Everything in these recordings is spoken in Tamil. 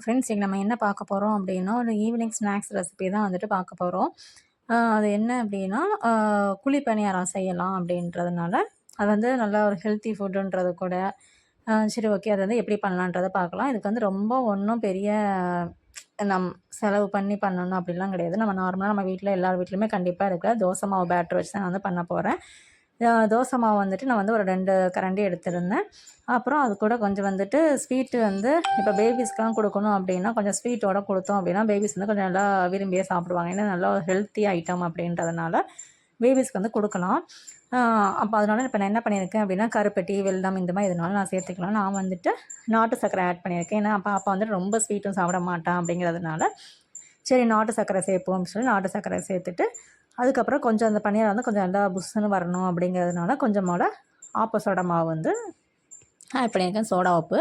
ஃப்ரெண்ட்ஸ் இங்கே நம்ம என்ன பார்க்க போகிறோம் அப்படின்னா ஒரு ஈவினிங் ஸ்நாக்ஸ் ரெசிபி தான் வந்துட்டு பார்க்க போகிறோம் அது என்ன அப்படின்னா குழிப்பணியாரம் குழி பணியாரம் செய்யலாம் அப்படின்றதுனால அது வந்து நல்லா ஒரு ஹெல்த்தி ஃபுட்டுன்றது கூட. சரி ஓகே அது வந்து எப்படி பண்ணலான்றதை பார்க்கலாம். இதுக்கு வந்து ரொம்ப ஒன்றும் பெரிய நம் செலவு பண்ணி பண்ணணும் அப்படிலாம் கிடையாது. நம்ம நார்மலாக நம்ம வீட்டில் எல்லார் வீட்லையுமே கண்டிப்பாக இருக்கிற தோசை மாவு பேட்டர் வச்சு தான் நான் வந்து பண்ண போகிறேன் தோசை மாவு வந்துட்டு நான் வந்து ஒரு ரெண்டு கரண்டி எடுத்திருந்தேன். அப்புறம் அது கூட கொஞ்சம் வந்துட்டு ஸ்வீட்டு வந்து இப்போ பேபிஸ்க்கெலாம் கொடுக்கணும் அப்படின்னா கொஞ்சம் ஸ்வீட்டோட கொடுத்தோம் அப்படின்னா பேபிஸ் வந்து கொஞ்சம் நல்லா விரும்பியே சாப்பிடுவாங்க. ஏன்னா நல்லா ஹெல்த்தி ஐட்டம் அப்படின்றதுனால பேபிஸ்க்கு வந்து கொடுக்கலாம். அப்போ அதனால இப்போ நான் என்ன பண்ணியிருக்கேன் அப்படின்னா கருப்பட்டி வெல்லம் இந்த மாதிரி இதனால நான் சேர்த்துக்கலாம். நான் வந்துட்டு நாட்டு சர்க்கரை ஆட் பண்ணியிருக்கேன். ஏன்னா பாப்பா வந்துட்டு ரொம்ப ஸ்வீட்டும் சாப்பிட மாட்டான் அப்படிங்கிறதுனால சரி நாட்டு சர்க்கரை சேர்ப்போம் அப்படின்னு சொல்லி நாட்டு சர்க்கரை சேர்த்துட்டு அதுக்கப்புறம் கொஞ்சம் அந்த பன்னீர் வந்து கொஞ்சம் நல்லா புஷ்ஷுன்னு வரணும் அப்படிங்கிறதுனால கொஞ்சமோட ஆப்ப சோடா மாவு வந்து ஆட் பண்ணியிருக்கேன் சோடா உப்பு.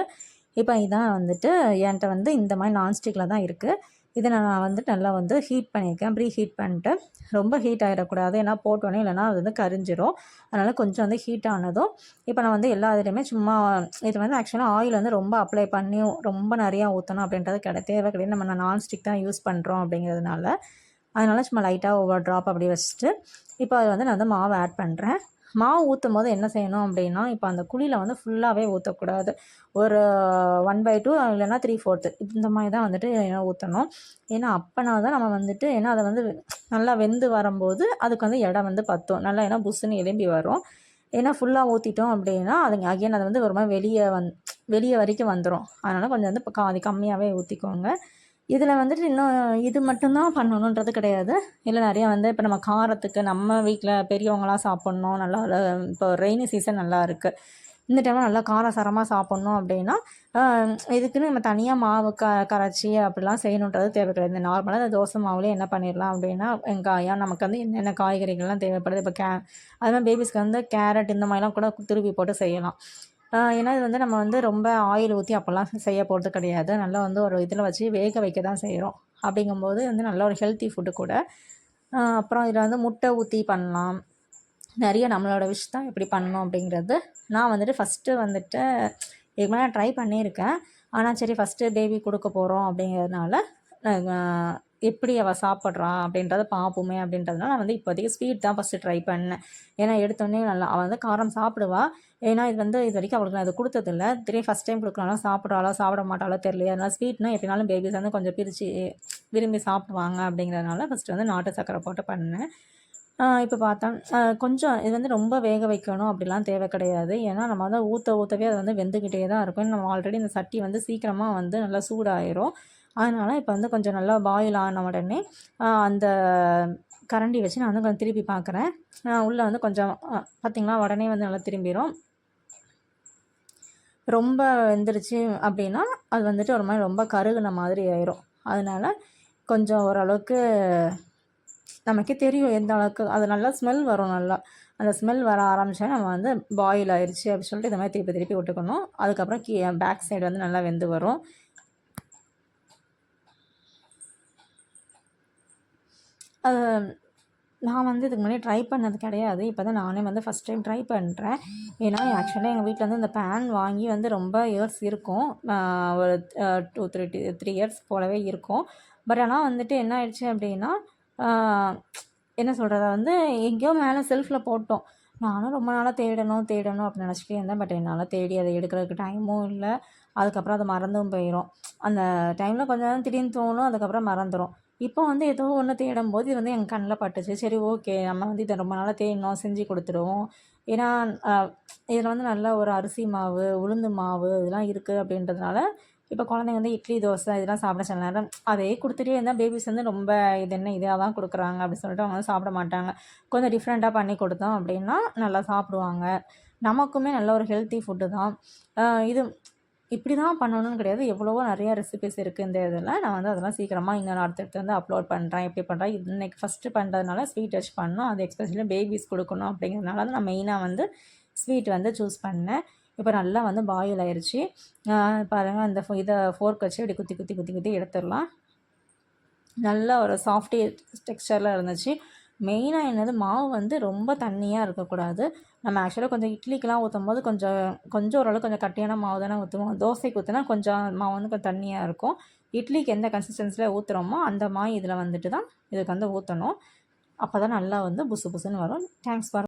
இப்போ இதான் வந்துட்டு என்கிட்ட வந்து இந்த மாதிரி நான்ஸ்டிக்கில் தான் இருக்குது இதை நான் வந்துட்டு நல்லா வந்து ஹீட் பண்ணியிருக்கேன். ப்ரீ ஹீட் பண்ணிட்டு ரொம்ப ஹீட் ஆகிடக்கூடாது ஏன்னா போட்டோன்னே இல்லைன்னா அது வந்து கரிஞ்சிரும். அதனால் கொஞ்சம் வந்து ஹீட் ஆனதும் இப்போ நான் வந்து எல்லா இதுலேயுமே சும்மா இது வந்து ஆக்சுவலாக ஆயில் வந்து ரொம்ப அப்ளை பண்ணி ரொம்ப நிறையா ஊற்றணும் அப்படின்றது கிடையாது தேவை கிடையாது. நம்ம நான்ஸ்டிக் தான் யூஸ் பண்ணுறோம் அப்படிங்கிறதுனால அதனால் சும்மா லைட்டாக ஒவ்வொரு ட்ராப் அப்படி வச்சுட்டு இப்போ அது வந்து நான் வந்து மாவு ஆட் பண்ணுறேன் மாவு ஊற்றும் போது என்ன செய்யணும் அப்படின்னா இப்போ அந்த குழியில் வந்து ஃபுல்லாகவே ஊற்றக்கூடாது ஒரு ஒன் பை டூ இல்லைன்னா த்ரீ ஃபோர்த்து இந்த மாதிரி தான் வந்துட்டு ஊற்றணும் ஏன்னா அப்போனா தான் நம்ம வந்துட்டு ஏன்னா அதை வந்து நல்லா வெந்து வரும்போது அதுக்கு வந்து இடம் வந்து பற்றும் நல்லா ஏன்னா புஷ்ஷுன்னு எலும்பி வரும். ஏன்னா ஃபுல்லாக ஊற்றிட்டோம் அப்படின்னா அதுங்க அகைன் அது வந்து ஒரு மாதிரி வெளியே வந் வெளியே வரைக்கும் வந்துடும் அதனால் கொஞ்சம் வந்து இப்போ அது கம்மியாகவே ஊற்றிக்கோங்க இதில் வந்துட்டு இன்னும் இது மட்டும்தான் பண்ணணுன்றது கிடையாது. இல்லை நிறையா வந்து இப்போ நம்ம காரத்துக்கு நம்ம வீட்டில் பெரியவங்களாம் சாப்பிட்ணும். நல்லா இப்போ ரெய்னி சீசன் நல்லா இருக்குது இந்த டைமில் நல்லா காரசாரமாக சாப்பிட்ணும் அப்படின்னா இதுக்குன்னு நம்ம தனியாக மாவு க கரைச்சி அப்படிலாம் செய்யணுன்றது தேவை கிடையாது. இந்த நார்மலாக இந்த தோசை மாவுலேயே என்ன பண்ணிடலாம் அப்படின்னா வெங்காயம் நமக்கு வந்து என்னென்ன காய்கறிகள்லாம் தேவைப்படுது இப்போ கே அது மாதிரி பேபிஸ்க்கு வந்து கேரட் இந்த மாதிரிலாம் கூட திருப்பி போட்டு செய்யலாம். ஏன்னா இது வந்து நம்ம வந்து ரொம்ப ஆயில் ஊற்றி அப்போல்லாம் செய்ய போகிறது கிடையாது. நல்லா வந்து ஒரு இதில் வச்சு வேக வைக்க தான் செய்கிறோம் அப்படிங்கும்போது வந்து நல்ல ஒரு ஹெல்த்தி ஃபுட்டு கூட. அப்புறம் இதில் வந்து முட்டை ஊற்றி பண்ணலாம். நிறைய நம்மளோட விஷ் தான் எப்படி பண்ணணும் அப்படிங்கிறது. நான் வந்துட்டு ஃபஸ்ட்டு வந்துட்டு இதுக்கு மேலே ட்ரை பண்ணியிருக்கேன். ஆனால் சரி ஃபஸ்ட்டு பேபி கொடுக்க போகிறோம் அப்படிங்கிறதுனால எப்படி அவள் சாப்பிட்றா அப்படின்றத பார்ப்போமே அப்படின்றதுனால நான் வந்து இப்போதைக்கு ஸ்வீட் தான் ஃபஸ்ட்டு ட்ரை பண்ணேன். ஏன்னா எடுத்தோடனே நல்லா அவள் வந்து காரம் சாப்பிடுவா. ஏன்னா இது வந்து இது வரைக்கும் அவளுக்கு நான் அது கொடுத்ததில்ல. திடீர் ஃபஸ்ட் டைம் கொடுக்குறாலும் சாப்பிட்றாளோ சாப்பிட மாட்டாளோ தெரியல அதனால் ஸ்வீட்னா எப்படினாலும் பேபிஸ் வந்து கொஞ்சம் பிரித்து விரும்பி சாப்பிடுவாங்க அப்படிங்கிறதுனால ஃபஸ்ட்டு வந்து நாட்டு சக்கரை போட்டு பண்ணேன். இப்போ பார்த்தா கொஞ்சம் இது வந்து ரொம்ப வேக வைக்கணும் அப்படிலாம் தேவை கிடையாது. ஏன்னா நம்ம வந்து ஊற்ற ஊற்றவே அது வந்து வெந்துக்கிட்டே தான் இருக்கும். நம்ம ஆல்ரெடி இந்த சட்டி வந்து சீக்கிரமாக வந்து நல்லா சூடாயிரும். அதனால் இப்போ வந்து கொஞ்சம் நல்லா பாயில் ஆன உடனே அந்த கரண்டி வச்சு நான் வந்து கொஞ்சம் திருப்பி பார்க்குறேன் உள்ளே வந்து கொஞ்சம் பார்த்திங்களா உடனே வந்து நல்லா திரும்பிடும் ரொம்ப வெந்துருச்சு அப்படின்னா அது வந்துட்டு ஒரு மாதிரி ரொம்ப கருகுன மாதிரி ஆயிரும். அதனால் கொஞ்சம் ஓரளவுக்கு நமக்கே தெரியும் எந்த அளவுக்கு அது நல்லா ஸ்மெல் வரும் நல்லா. அந்த ஸ்மெல் வர ஆரம்பித்தா நம்ம வந்து பாயில் ஆயிடுச்சு அப்படின்னு சொல்லிட்டு இந்த மாதிரி திருப்பி திருப்பி விட்டுக்கணும். அதுக்கப்புறம் கீ பேக் சைடு வந்து நல்லா வெந்து வரும். நான் வந்து இதுக்கு முன்னாடி ட்ரை பண்ணது கிடையாது. இப்போ தான் நானே வந்து ஃபஸ்ட் டைம் ட்ரை பண்ணுறேன் ஏன்னா ஆக்சுவலாக எங்கள் வீட்டில் வந்து இந்த பேன் வாங்கி வந்து ரொம்ப இயர்ஸ் இருக்கும். ஒரு டூ த்ரீ த்ரீ இயர்ஸ் போலவே இருக்கும். பட் ஆனால் வந்துட்டு என்ன ஆயிடுச்சு அப்படின்னா என்ன சொல்கிறது வந்து எங்கேயோ மேலே செல்ஃபில் போட்டோம். நானும் ரொம்ப நாளாக தேடணும் தேடணும் அப்படின்னு நினச்சிட்டே இருந்தேன். பட் என்னால் தேடி அதை எடுக்கிறதுக்கு டைமும் இல்லை. அதுக்கப்புறம் அது மறந்தும் போயிடும் அந்த டைமில் கொஞ்சம் நேரம் திடீர்னு தோணும் அதுக்கப்புறம் மறந்துடும் இப்போ வந்து ஏதோ ஒன்று தேடும் போது இது வந்து என் கண்ணில் பட்டுச்சு. சரி ஓகே நம்ம வந்து இதை ரொம்ப நாளாக தேடினோம் செஞ்சு கொடுத்துருவோம் ஏன்னா இதில் வந்து நல்ல ஒரு அரிசி மாவு உளுந்து மாவு இதெல்லாம் இருக்குது அப்படின்றதுனால இப்போ குழந்தைங்க வந்து இட்லி தோசை இதெல்லாம் சாப்பிட சில நேரம் அதே கொடுத்துட்டே இருந்தால் பேபிஸ் வந்து ரொம்ப இது என்ன இதாக தான் கொடுக்குறாங்க அப்படின்னு சொல்லிட்டு அவங்க வந்து சாப்பிட மாட்டாங்க. கொஞ்சம் டிஃப்ரெண்ட்டாக பண்ணி கொடுத்தோம் அப்படின்னா நல்லா சாப்பிடுவாங்க. நமக்குமே நல்ல ஒரு ஹெல்த்தி ஃபுட்டு தான். இது இப்படி தான் பண்ணணும்னு கிடையாது. எவ்வளவோ நிறையா ரெசிபிஸ் இருக்குது இந்த இதில். நான் வந்து அதெல்லாம் சீக்கிரமாக இன்னொரு அடுத்தடுத்து வந்து அப்லோட் பண்ணுறேன் எப்படி பண்ணுறேன் இன்றைக்கி ஃபஸ்ட்டு பண்ணுறதுனால ஸ்வீட் டச் பண்ணணும். அது எக்ஸ்பெஷலி பேபிஸ் கொடுக்கணும் அப்படிங்கிறதுனால தான் நான் மெயினாக வந்து ஸ்வீட் வந்து சூஸ் பண்ணேன். இப்போ நல்லா வந்து பாயில் ஆயிடுச்சு பாருங்கள் அந்த இதை ஃபோர்க் வச்சு இப்படி குத்தி குத்தி குத்தி குத்தி எடுத்துடலாம். நல்ல ஒரு சாஃப்டி டெக்ஸ்டரில் இருந்துச்சு. மெயினாக என்னது மாவு வந்து ரொம்ப தண்ணியாக இருக்கக்கூடாது. நம்ம ஆக்சுவலாக கொஞ்சம் இட்லிக்கெலாம் ஊற்றும் போது கொஞ்சம் கொஞ்சம் ஓரளவுக்கு கொஞ்சம் கட்டியான மாவு தானே ஊற்றுவோம் தோசைக்கு ஊற்றினா கொஞ்சம் மாவு வந்து கொஞ்சம் தண்ணியாக இருக்கும். இட்லிக்கு எந்த கன்சிஸ்டன்சியில் ஊற்றுறோமோ அந்த மாவு இதில் வந்துட்டு தான் இதுக்கு வந்து ஊற்றணும் அப்போ தான் நல்லா வந்து புசு புசுன்னு வரும். Thanks for